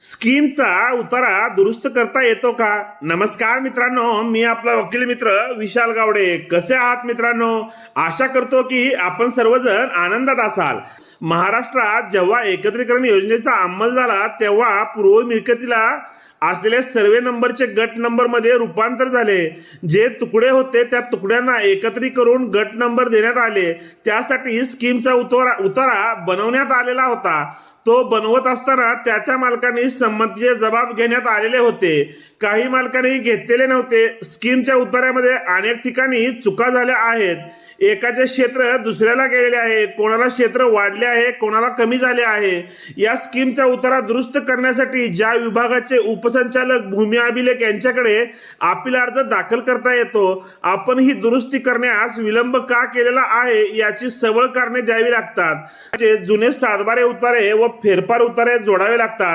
स्कीमचा उतारा दुरुस्त करता येतो का? नमस्कार मित्रांनो मी आपला वकील मित्र विशाल गावडे. कसे आहात मित्रांनो? आशा करतो की आपण सर्वजण आनंदात असाल. महाराष्ट्रात जेव्हा एकत्रीकरण योजनेचा अंमल झाला तेव्हा पूर्व मिळकतीला असलेले सर्वे नंबरचे गट नंबरमध्ये रूपांतर झाले. जे तुकडे होते त्या तुकड्यांना एकत्रित करून गट नंबर देण्यात आले. त्यासाठी स्कीमचा उतारा उतारा बनवण्यात आलेला होता. तो बनवत असताना त्या त्या मालकांनी संमतीचे जबाब घेण्यात आलेले होते. काही मालकांनी घेतलेले नव्हते. स्कीमच्या उतार्यामध्ये अनेक ठिकाणी चुका झाल्या आहेत. एकाचे क्षेत्र दुसऱ्याला गेलेले आहे कोणाला क्षेत्र वाढले आहे कोणाला कमी झाले आहे या स्कीमचा उतारा दुरुस्त करण्यासाठी ज्या विभागाचे उपसंचालक भूमी अभिलेख यांच्याकडे आपला अर्ज दाखल करता येतो आपण ही दुरुस्ती करण्यास विलंब का केलेला आहे याची सबळ कारणे द्यावी लागतात. जुने सातबारे उतारे व फेरफार उतारे जोडावे लागतात.